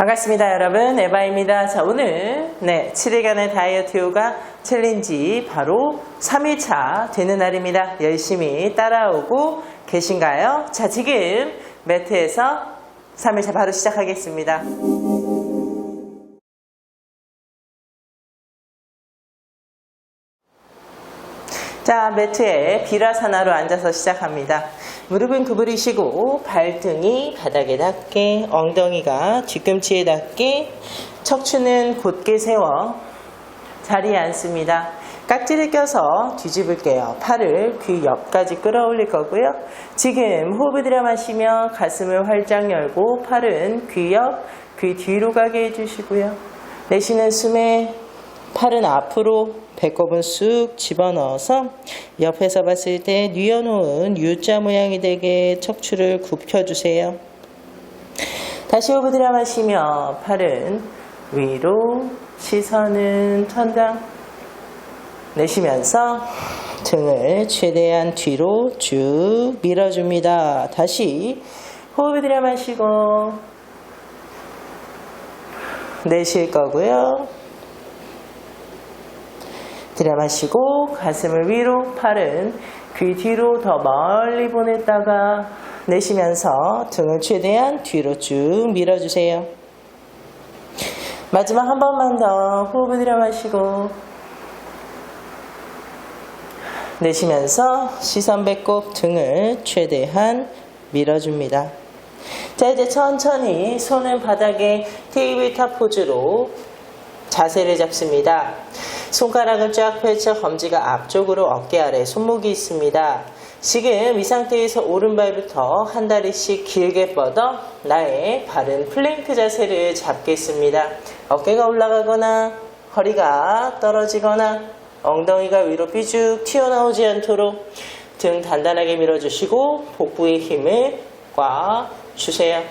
반갑습니다, 여러분. 에바입니다. 자, 오늘, 네, 7일간의 다이어트 요가 챌린지 바로 3일차 되는 날입니다. 열심히 따라오고 계신가요? 자, 지금 매트에서 3일차 바로 시작하겠습니다. 자, 매트에 비라사나로 앉아서 시작합니다. 무릎은 구부리시고 발등이 바닥에 닿게 엉덩이가 뒤꿈치에 닿게 척추는 곧게 세워 자리에 앉습니다. 깍지를 껴서 뒤집을게요. 팔을 귀 옆까지 끌어올릴 거고요. 지금 호흡을 들여마시며 가슴을 활짝 열고 팔은 귀 옆, 귀 뒤로 가게 해주시고요. 내쉬는 숨에 팔은 앞으로 배꼽은 쑥 집어넣어서 옆에서 봤을 때 뉘어놓은 U자 모양이 되게 척추를 굽혀주세요. 다시 호흡을 들여마시며 팔은 위로 시선은 천장 내쉬면서 등을 최대한 뒤로 쭉 밀어줍니다. 다시 호흡을 들여마시고 내쉴 거고요. 들여 마시고 가슴을 위로 팔은 귀 뒤로 더 멀리 보냈다가 내쉬면서 등을 최대한 뒤로 쭉 밀어주세요. 마지막 한 번만 더 호흡을 들여 마시고 내쉬면서 시선 배꼽 등을 최대한 밀어줍니다. 자 이제 천천히 손은 바닥에 테이블 탑 포즈로 자세를 잡습니다. 손가락을 쫙 펼쳐 검지가 앞쪽으로 어깨 아래 손목이 있습니다. 지금 이 상태에서 오른발부터 한 다리씩 길게 뻗어 나의 바른 플랭크 자세를 잡겠습니다. 어깨가 올라가거나 허리가 떨어지거나 엉덩이가 위로 삐죽 튀어나오지 않도록 등 단단하게 밀어주시고 복부의 힘을 꽉 주세요.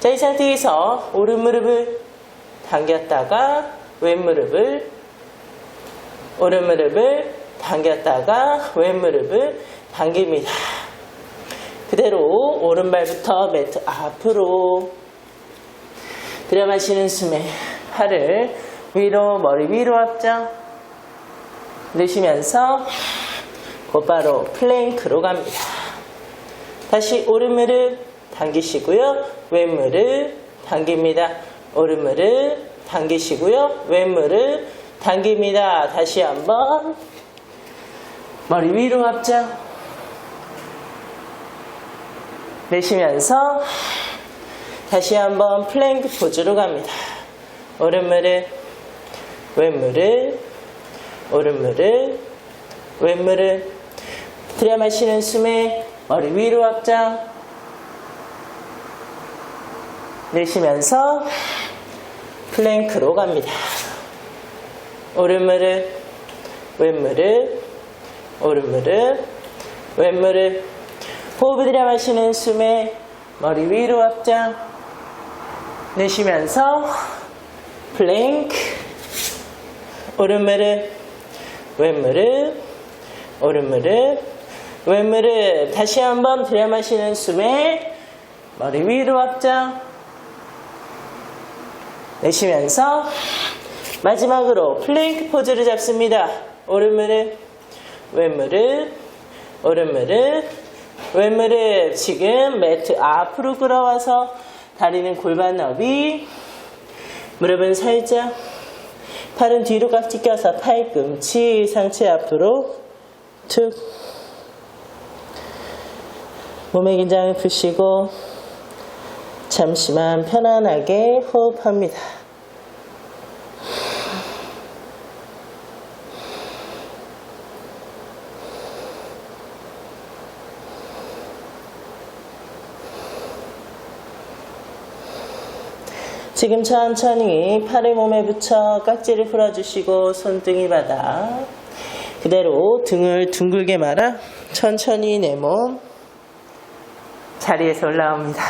자, 이 상태에서 오른 무릎을 당겼다가 왼 무릎을 오른 무릎을 당겼다가 왼 무릎을 당깁니다. 그대로 오른발부터 매트 앞으로 들여마시는 숨에 팔을 위로 머리 위로 앞장 내쉬면서 곧바로 플랭크로 갑니다. 다시 오른 무릎 당기시고요. 왼 무릎 당깁니다. 오른 무릎 당기시고요. 왼 무릎 당깁니다. 다시 한번 머리 위로 앞장 내쉬면서 다시 한번 플랭크 포즈로 갑니다. 오른 무릎 왼 무릎 오른 무릎 왼 무릎 들여 마시는 숨에 머리 위로 앞장 내쉬면서 플랭크로 갑니다. 오른 무릎, 왼 무릎, 오른 무릎, 왼 무릎. 호흡을 들여 마시는 숨에 머리 위로 앞장 내쉬면서 플랭크, 오른 무릎, 왼 무릎, 오른 무릎, 왼 무릎. 다시 한번 들여 마시는 숨에 머리 위로 앞장 내쉬면서 마지막으로 플랭크 포즈를 잡습니다. 오른 무릎, 왼 무릎, 오른 무릎, 왼 무릎. 지금 매트 앞으로 끌어와서 다리는 골반 너비, 무릎은 살짝, 팔은 뒤로 깍지 껴서 팔꿈치 상체 앞으로 툭. 몸의 긴장을 푸시고 잠시만 편안하게 호흡합니다. 지금 천천히 팔을 몸에 붙여 깍지를 풀어주시고 손등이 바닥 그대로 등을 둥글게 말아 천천히 내 몸 자리에서 올라옵니다.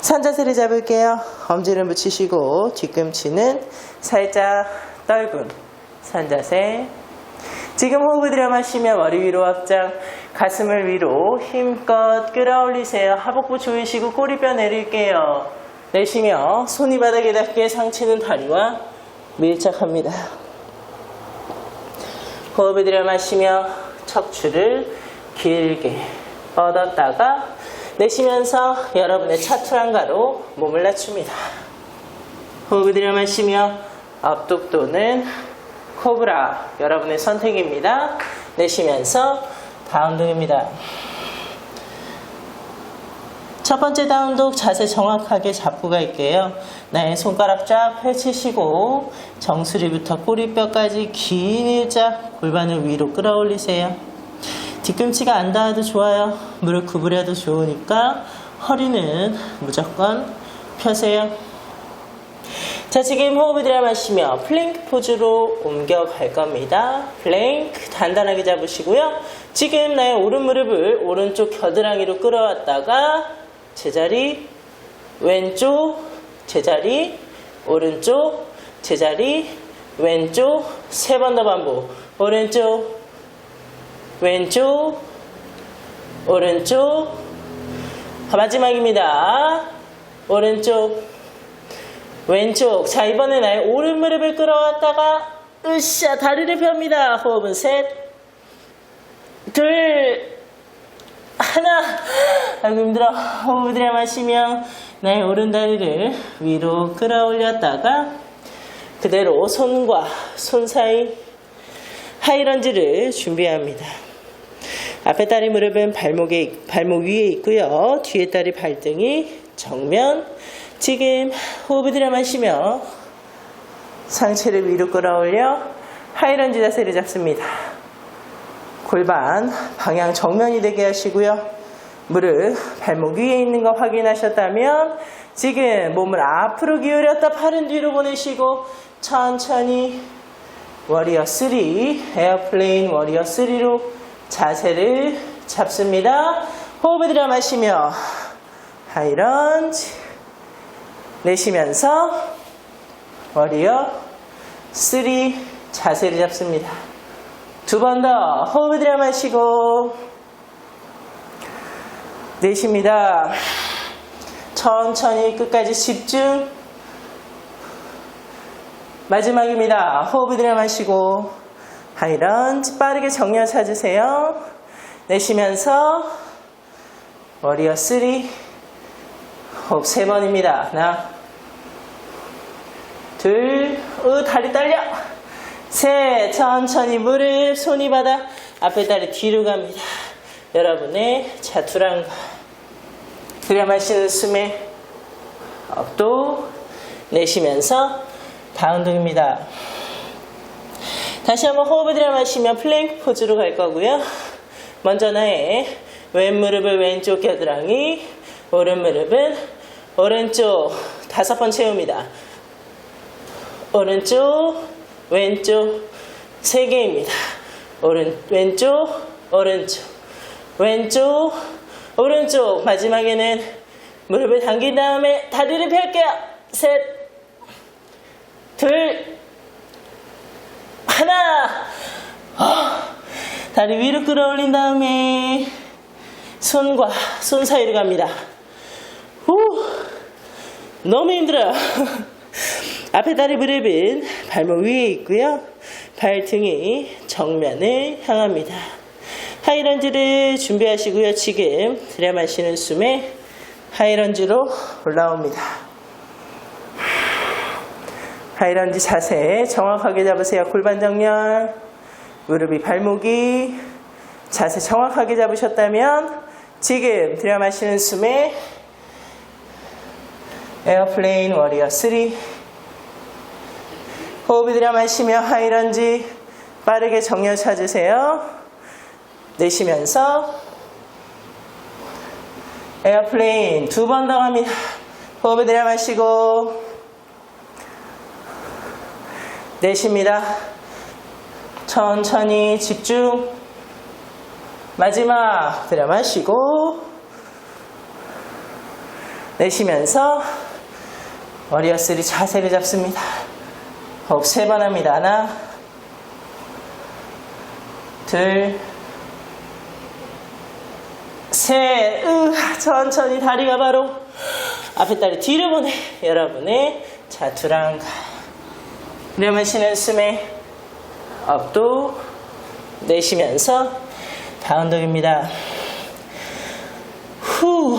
산자세를 잡을게요. 엄지를 붙이시고 뒤꿈치는 살짝 떨군 산자세. 지금 호흡을 들여 마시며 머리 위로 확장, 가슴을 위로 힘껏 끌어올리세요. 하복부 조이시고 꼬리뼈 내릴게요. 내쉬며 손이 바닥에 닿게 상체는 다리와 밀착합니다. 호흡을 들여 마시며 척추를 길게 뻗었다가 내쉬면서 여러분의 차투랑가로 몸을 낮춥니다. 호흡을 들여 마시며 앞독 또는 코브라 여러분의 선택입니다. 내쉬면서 다운독입니다. 첫 번째 다운독 자세 정확하게 잡고가 있게요. 나의 손가락 쫙 펼치시고 정수리부터 꼬리뼈까지 긴 일자 골반을 위로 끌어올리세요. 뒤꿈치가 안 닿아도 좋아요. 무릎 구부려도 좋으니까 허리는 무조건 펴세요. 자, 지금 호흡을 들여 마시며 플랭크 포즈로 옮겨갈 겁니다. 플랭크 단단하게 잡으시고요. 지금 나의 오른 무릎을 오른쪽 겨드랑이로 끌어왔다가 제자리, 왼쪽, 제자리, 오른쪽, 제자리, 왼쪽, 세 번 더 반복. 오른쪽, 왼쪽, 오른쪽, 마지막입니다. 오른쪽, 왼쪽. 자, 이번에 나의 오른 무릎을 끌어왔다가, 으쌰, 다리를 펴니다. 호흡은 셋, 둘, 하나. 아이고, 힘들어. 호흡을 들여 마시며, 나의 오른 다리를 위로 끌어올렸다가, 그대로 손과 손 사이 하이런지를 준비합니다. 앞에 다리 무릎은 발목에, 발목 위에 있고요. 뒤에 다리 발등이 정면. 지금 호흡을 들여 마시며 상체를 위로 끌어올려 하이런지 자세를 잡습니다. 골반 방향 정면이 되게 하시고요. 무릎 발목 위에 있는 거 확인하셨다면 지금 몸을 앞으로 기울였다 팔은 뒤로 보내시고 천천히 워리어 3 에어플레인 워리어 3로 자세를 잡습니다. 호흡을 들여 마시며 하이런지 내쉬면서 워리어 3 자세를 잡습니다. 두 번 더 호흡을 들여 마시고 내쉽니다. 천천히 끝까지 집중. 마지막입니다. 호흡을 들여 마시고 하이런지 빠르게 정렬 찾으세요. 내쉬면서 워리어 3 호흡 세 번입니다. 하나 둘, 으, 다리 딸려. 셋, 천천히 무릎, 손이 바닥, 앞에 다리 뒤로 갑니다. 여러분의 자투랑가. 들여 마시는 숨에 업도 내쉬면서 다운동입니다. 다시 한번 호흡을 들여 마시면 플랭크 포즈로 갈 거고요. 먼저 나의 왼 무릎을 왼쪽 겨드랑이, 오른 무릎은 오른쪽 다섯 번 채웁니다. 오른쪽, 왼쪽 세 개입니다. 오른 왼쪽, 오른쪽, 왼쪽, 오른쪽 마지막에는 무릎을 당긴 다음에 다리를 펼게요. 셋, 둘, 하나. 아, 다리 위로 끌어올린 다음에 손과 손 사이로 갑니다. 후, 너무 힘들어요. 앞에 다리 무릎은 발목 위에 있고요. 발등이 정면을 향합니다. 하이런지를 준비하시고요. 지금 들여 마시는 숨에 하이런지로 올라옵니다. 하이런지 자세 정확하게 잡으세요. 골반 정렬. 무릎이 발목이 자세 정확하게 잡으셨다면 지금 들여 마시는 숨에 에어플레인 워리어 3 호흡을 들여 마시며 하이런지 빠르게 정렬 찾으세요. 내쉬면서 에어플레인 두 번 더 갑니다. 호흡을 들여 마시고 내쉽니다. 천천히 집중. 마지막 들여 마시고 내쉬면서 워리어 3 자세를 잡습니다. 호흡 세 번 합니다. 하나, 둘, 셋. 으, 천천히 다리가 바로 앞에 다리 뒤로 보내 여러분의 자투랑가 내마시는 숨에 업도 내쉬면서 다운독입니다. 후.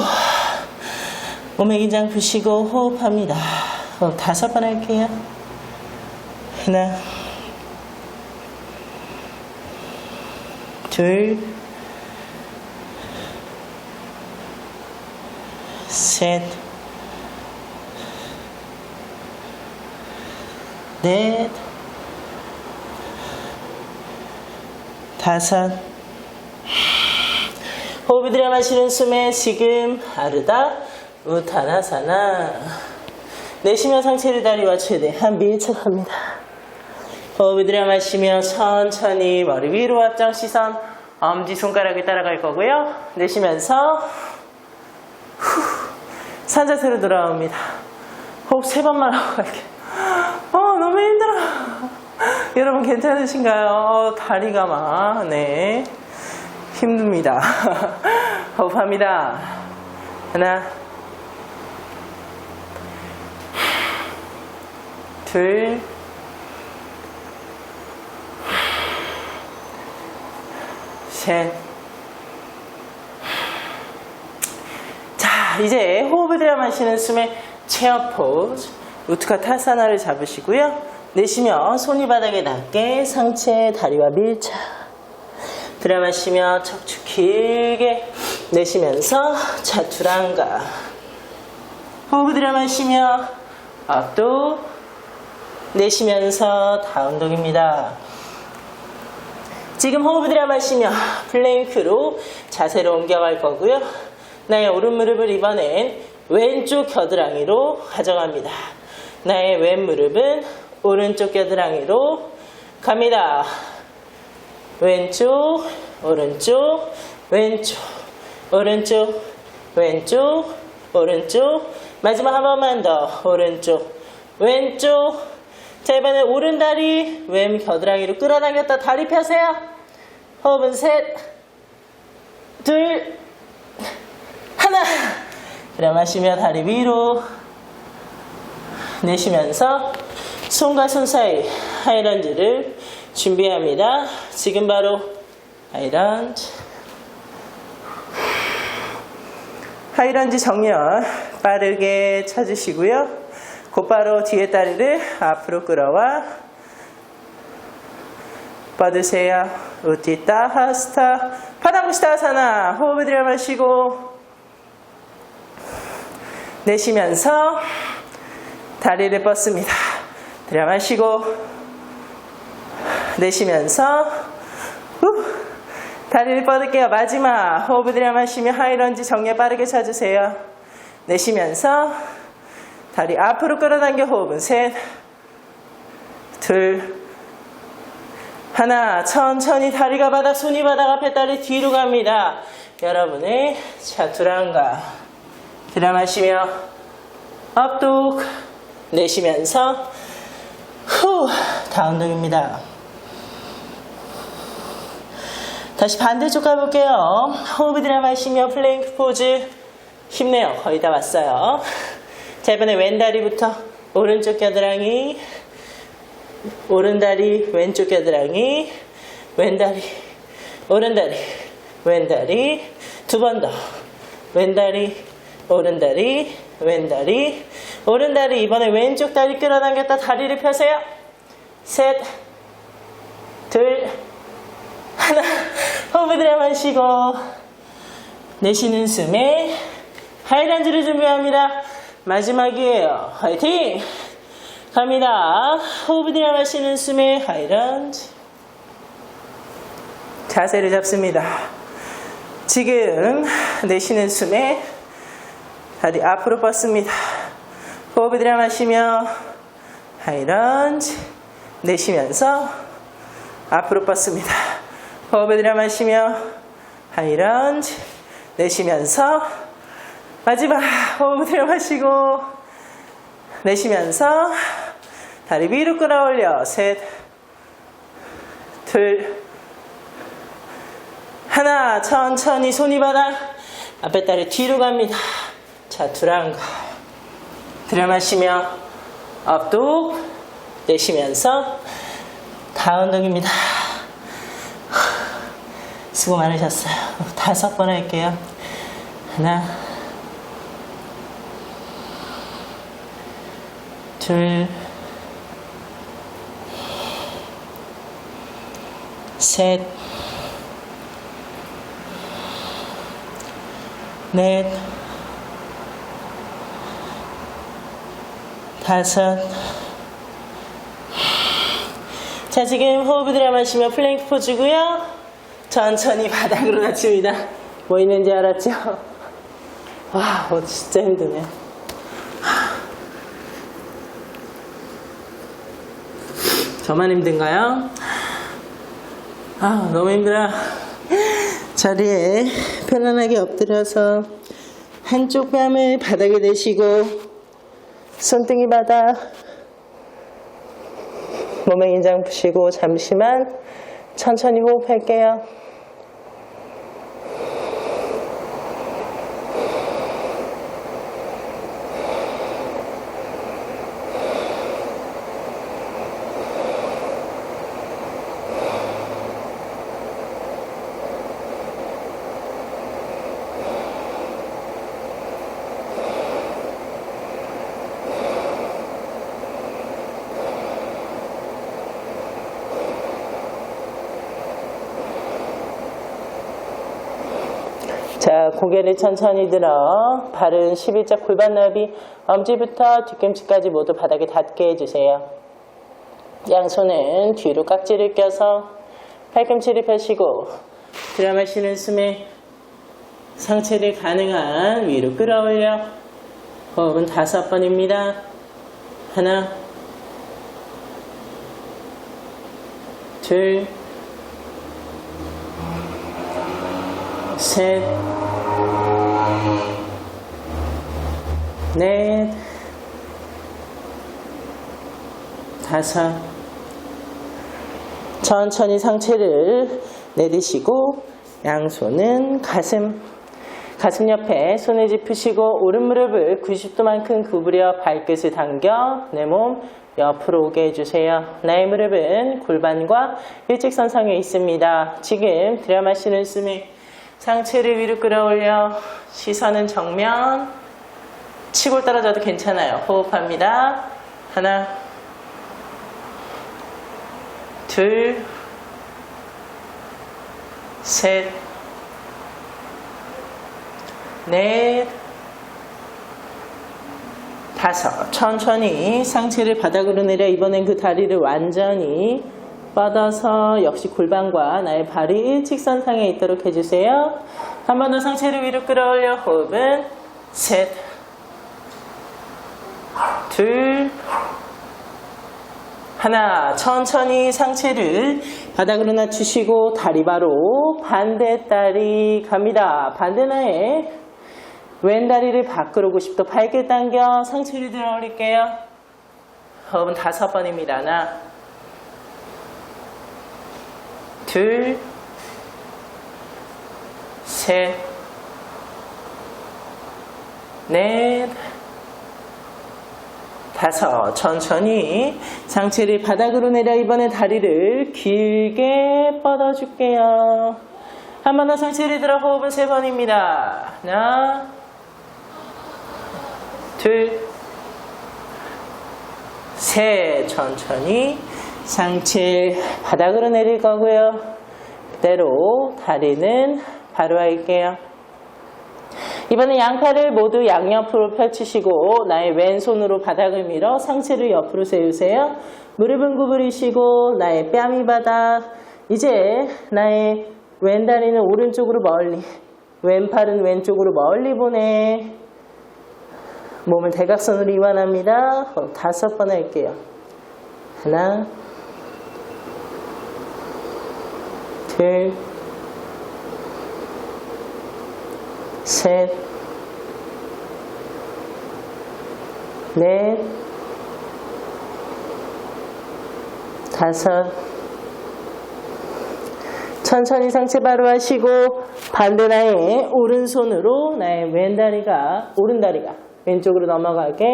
몸의 긴장 푸시고 호흡합니다. 호흡 다섯 번 할게요 하나 둘 셋, 넷, 다섯. 호흡이 들여 마시는 숨에 지금 아르다 우타나사나. 내쉬며 상체를 다리와 최대한 밀착합니다. 호흡이 들여 마시며 천천히 머리 위로 앞장 시선 엄지손가락을 따라갈 거고요. 내쉬면서 산자세로 돌아옵니다. 호흡 세 번만 하고 갈게요. 어, 너무 힘들어. 여러분 괜찮으신가요? 어, 다리가 막, 네. 힘듭니다. 호흡합니다. 하나, 둘, 셋, 자, 이제 호흡을 들여 마시는 숨에 체어 포즈, 우트카 타사나를 잡으시고요. 내쉬며 손이 바닥에 닿게 상체 다리와 밀착. 들여 마시며 척추 길게 내쉬면서 자투랑가. 호흡을 들여 마시며 앞도 내쉬면서 다운독입니다. 지금 호흡을 들여 마시며 플랭크로 자세로 옮겨갈 거고요. 나의 오른 무릎을 이번엔 왼쪽 겨드랑이로 가져갑니다. 나의 왼 무릎은 오른쪽 겨드랑이로 갑니다. 왼쪽, 오른쪽, 왼쪽, 오른쪽, 왼쪽, 오른쪽. 마지막 한 번만 더. 오른쪽, 왼쪽. 자, 이번엔 오른 다리, 왼 겨드랑이로 끌어당겼다 다리 펴세요. 호흡은 셋, 둘, 하나. 들어마시며 다리 위로 내쉬면서 손과 손 사이 하이런지를 준비합니다. 지금 바로 하이런지. 하이런지 정렬 빠르게 쳐주시고요. 곧바로 뒤에 다리를 앞으로 끌어와 뻗으세요. 우티타 하스타 파다무시타사나 호흡을 들여 마시고 내쉬면서 다리를 뻗습니다. 들여 마시고 내쉬면서 후, 다리를 뻗을게요. 마지막 호흡을 들여 마시며 하이런지 정렬 빠르게 쳐주세요. 내쉬면서 다리 앞으로 끌어당겨 호흡은 셋, 둘, 하나 천천히 다리가 바닥 손이 바닥 앞에 다리 뒤로 갑니다. 여러분의 차투랑가 들어마시며 업독 내쉬면서 후 다운독입니다. 다시 반대쪽 가볼게요. 호흡을 들어마시며 플랭크 포즈 힘내요. 거의 다 왔어요. 자 이번에 왼다리부터 오른쪽 겨드랑이 오른다리 왼쪽 겨드랑이 왼다리 오른다리 왼다리 두 번 더. 왼다리 오른다리 왼다리 오른다리. 이번에 왼쪽 다리 끌어당겼다. 다리를 펴세요. 셋둘 하나. 호흡을 들여 마시고 내쉬는 숨에 하이란즈를 준비합니다 마지막이에요 화이팅 갑니다. 호흡을 들여 마시는 숨에 하이런지. 자세를 잡습니다. 지금 내쉬는 숨에 다리 앞으로 뻗습니다. 호흡을 들여 마시며 하이런지. 내쉬면서 앞으로 뻗습니다. 호흡을 들여 마시며 하이런지. 내쉬면서 마지막 호흡을 들여 마시고 내쉬면서 다리 위로 끌어올려 셋, 둘, 하나 천천히 손이 바닥 앞에 다리 뒤로 갑니다. 자 두랑가 들여마시며 업도 내쉬면서 다운독입니다. 수고 많으셨어요. 다섯 번 할게요. 하나, 둘, 셋, 넷, 다섯. 자, 지금 호흡을 들여마시며 플랭크 포즈고요. 천천히 바닥으로 낮춥니다. 뭐 있는지 알았죠? 와, 어, 진짜 힘드네. 저만 힘든가요? 아, 너무 힘들어. 자리에 편안하게 엎드려서 한쪽 뺨을 바닥에 대시고 손등이 바닥 몸의 긴장 푸시고 잠시만 천천히 호흡할게요. 자, 고개를 천천히 들어 발은 11자 골반 넓이 엄지부터 뒤꿈치까지 모두 바닥에 닿게 해주세요. 양손은 뒤로 깍지를 껴서 팔꿈치를 펴시고 들여마시는 숨에 상체를 가능한 위로 끌어올려 호흡은 다섯 번입니다. 하나 둘 셋, 넷, 다섯. 천천히 상체를 내리시고 양손은 가슴, 가슴 옆에 손을 짚으시고 오른 무릎을 90도만큼 구부려 발끝을 당겨 내 몸 옆으로 오게 해주세요. 나의 무릎은 골반과 일직선상에 있습니다. 지금 들여마시는 숨이 상체를 위로 끌어올려 시선은 정면 치골 떨어져도 괜찮아요. 호흡합니다. 하나 둘 셋, 넷, 다섯. 천천히 상체를 바닥으로 내려 이번엔 그 다리를 완전히 뻗어서 역시 골반과 나의 발이 일직선상에 있도록 해주세요. 한 번 더 상체를 위로 끌어올려 호흡은 셋, 둘, 하나. 천천히 상체를 바닥으로 낮추시고 다리 바로 반대 다리 갑니다. 반대 나의 왼 다리를 밖으로 90도 발끝 당겨 상체를 들어 올릴게요. 호흡은 다섯 번입니다. 하나, 둘, 셋, 넷, 다섯. 천천히 상체를 바닥으로 내려 이번에 다리를 길게 뻗어줄게요. 한 번 더 상체를 들어 호흡은 세 번입니다. 하나, 둘, 셋. 천천히 상체 바닥으로 내릴 거고요. 그대로 다리는 바로 할게요. 이번에 양팔을 모두 양옆으로 펼치시고 나의 왼손으로 바닥을 밀어 상체를 옆으로 세우세요. 무릎은 구부리시고 나의 뺨이 바닥. 이제 나의 왼다리는 오른쪽으로 멀리, 왼팔은 왼쪽으로 멀리 보내. 몸을 대각선으로 이완합니다. 어, 다섯 번 할게요. 하나, 둘, 셋, 넷, 다섯. 천천히 상체 바로 하시고 반대 나의 오른손으로 나의 왼다리가 오른다리가 왼쪽으로 넘어가게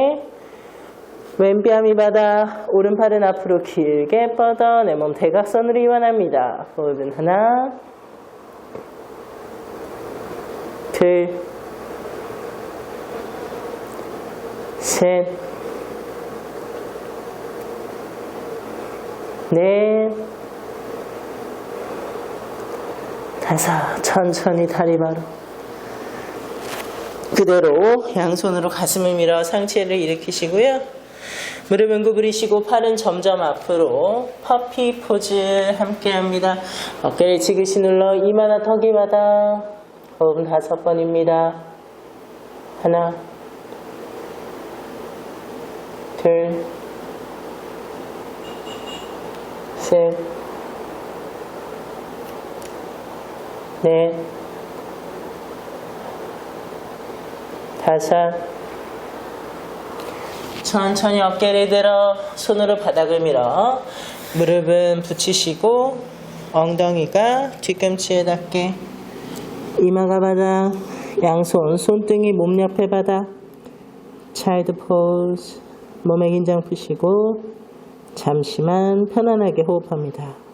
왼뺨이 받아 오른팔은 앞으로 길게 뻗어 내 몸 대각선으로 이완합니다. 호흡은 하나, 둘, 셋, 넷, 다섯. 천천히 다리 바로. 그대로 양손으로 가슴을 밀어 상체를 일으키시고요. 무릎 은 구부리시고 팔은 점점 앞으로 퍼피 포즈 함께 합니다. 어깨를 지그시 눌러 이마나 턱이 마다 호흡은 다섯 번입니다. 하나, 둘, 셋, 넷, 다섯, 천천히 어깨를 들어 손으로 바닥을 밀어 무릎은 붙이시고 엉덩이가 뒤꿈치에 닿게. 이마가 바닥 양손 손등이 몸 옆에 바닥 차일드 포즈 몸의 긴장 푸시고 잠시만 편안하게 호흡합니다.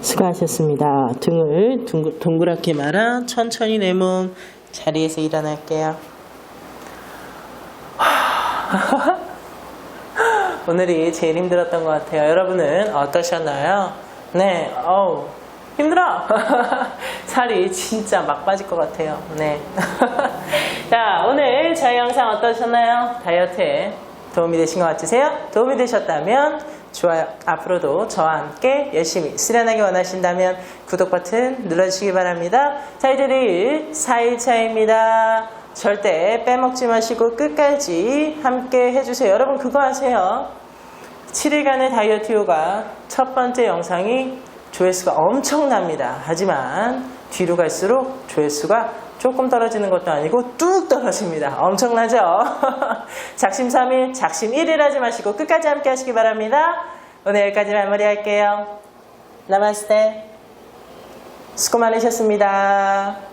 수고하셨습니다. 등을 둥글, 동그랗게 말아 천천히 내 몸 자리에서 일어날게요. 오늘이 제일 힘들었던 것 같아요. 여러분은 어떠셨나요? 네, 어우, 힘들어! 살이 진짜 막 빠질 것 같아요. 네. 자, 오늘 저희 영상 어떠셨나요? 다이어트에 도움이 되신 것 같으세요? 도움이 되셨다면 좋아요. 앞으로도 저와 함께 열심히 수련하기 원하신다면 구독 버튼 눌러주시기 바랍니다. 자, 내일 4일차입니다. 절대 빼먹지 마시고 끝까지 함께 해주세요. 여러분 그거 아세요? 7일간의 다이어트 요가 첫 번째 영상이 조회수가 엄청납니다. 하지만 뒤로 갈수록 조회수가 조금 떨어지는 것도 아니고 뚝 떨어집니다. 엄청나죠? 작심 3일, 작심 1일 하지 마시고 끝까지 함께 하시기 바랍니다. 오늘 여기까지 마무리 할게요. 나마스테. 수고 많으셨습니다.